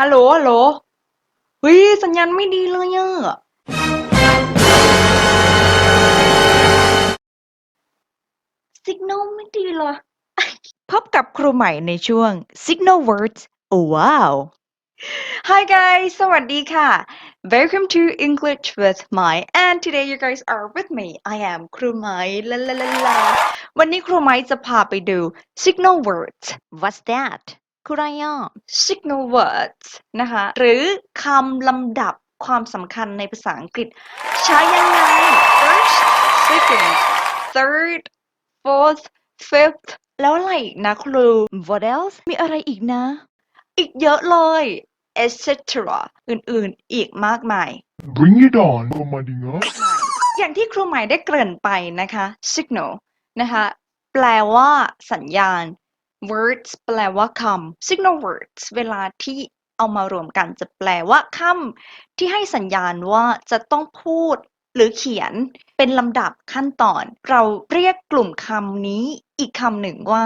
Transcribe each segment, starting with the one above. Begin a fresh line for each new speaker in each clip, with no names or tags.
ฮัลโหล ฮัลโหล เฮ้ย สัญญาณไม่ดีเลยอะ Signal ไม่ดีเลย พบกับครูใหม่ในช่วง Signal Words oh wow Hi guys สวัสดีค่ะ Welcome to English with Mai and today you guys are with me I am ครูไหมลาลาลาลาวันนี้ครูไหมจะพาไปดู Signal Words
What's that? คืออะไรอะ
signal words นะคะ หรือคำลำดับความสำคัญในภาษาอังกฤษ ใช้ยังไง first second third fourth fifth แล้วอะไรอีกนะครู
What else?
มีอะไรอีกนะ อีกเยอะเลย etc อื่นๆ อีกมากมาย
Bring it on, Komadinga.
อย่างที่ครูใหม่ได้เกริ่นไปนะคะ signal นะคะ แปลว่าสัญญาณ words แปลว่าคำ signal words เวลาที่เอามารวมกันจะแปลว่าคำที่ให้สัญญาณว่าจะต้องพูดหรือเขียนเป็นลำดับขั้นตอน เราเรียกกลุ่มคำนี้อีกคำหนึ่งว่า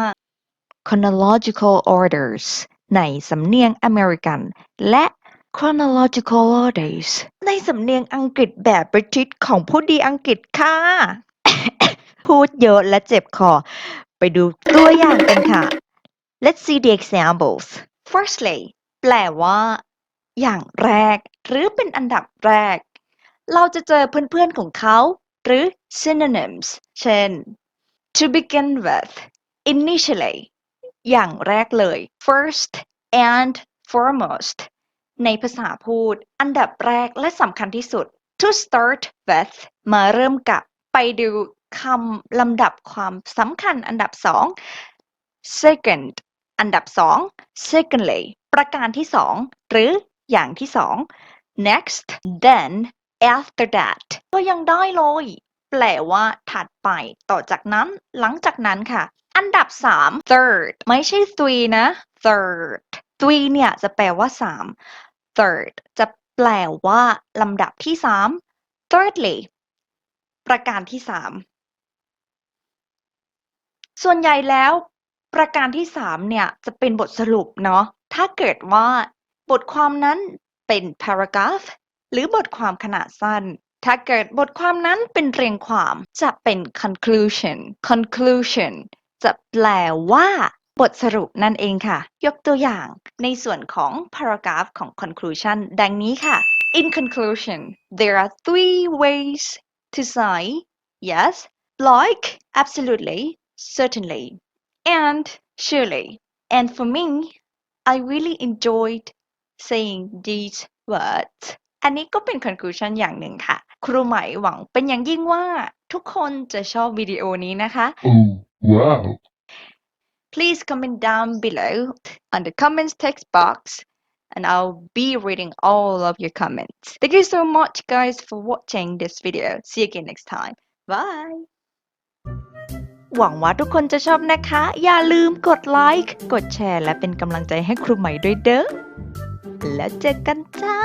chronological orders ในสำเนียงอเมริกัน และ chronological orders
ในสำเนียงอังกฤษแบบบริติชของผู้ดีอังกฤษค่ะ
พูดเยอะและเจ็บคอ ไปดูตัวอย่างกันค่ะ Let's see the examples
firstly แปลว่า อย่างแรก หรือเป็นอันดับแรก เราจะเจอเพื่อนๆของเขา หรือ synonyms เช่น to begin with initially อย่างแรกเลย first and foremost ในภาษาพูด อันดับแรกและสำคัญที่สุด to start with มาเริ่มกับ ไปดูคำลำดับความสำคัญอันดับสอง second อันดับสอง secondly ประการที่สองหรืออย่างที่สอง next then after that ก็ยังได้เลย แปลว่า ถัดไป ต่อจากนั้น หลังจากนั้นค่ะ อันดับสาม third ไม่ใช่ three นะ third three เนี่ยจะแปลว่าสาม third จะแปลว่าลำดับที่สาม thirdly ประการที่สามส่วนใหญ่แล้ว ประการที่สามเนี่ย จะเป็นบทสรุปเนาะถ้าเกิดว่า บทความนั้นเป็น paragraph หรือบทความขนาดสั้น ถ้าเกิดบทความนั้นเป็นเรียงความจะเป็น conclusion conclusion จะแปลว่า บทสรุปนั่นเองค่ะ ยกตัวอย่างในส่วนของ paragraph ของ conclusion ดังนี้ค่ะ In conclusion there are three ways to say yes like absolutely certainly and surely and for me I really enjoyed saying these words อันนี้ก็เป็น conclusion อย่างหนึ่งค่ะ ครูไหมหวังเป็นอย่างยิ่งว่า ทุกคนจะชอบวิดีโอนี้นะคะ
Oh, wow.
Please comment down below on the comments text box and I'll be reading all of your comments. Thank you so much guys for watching this video. See you again next time. Bye.
หวังว่าทุกคนจะชอบนะคะ อย่าลืมกดไลค์ กดแชร์ และเป็นกำลังใจให้ครูใหม่ด้วยเด้อ แล้วเจอกันจ้า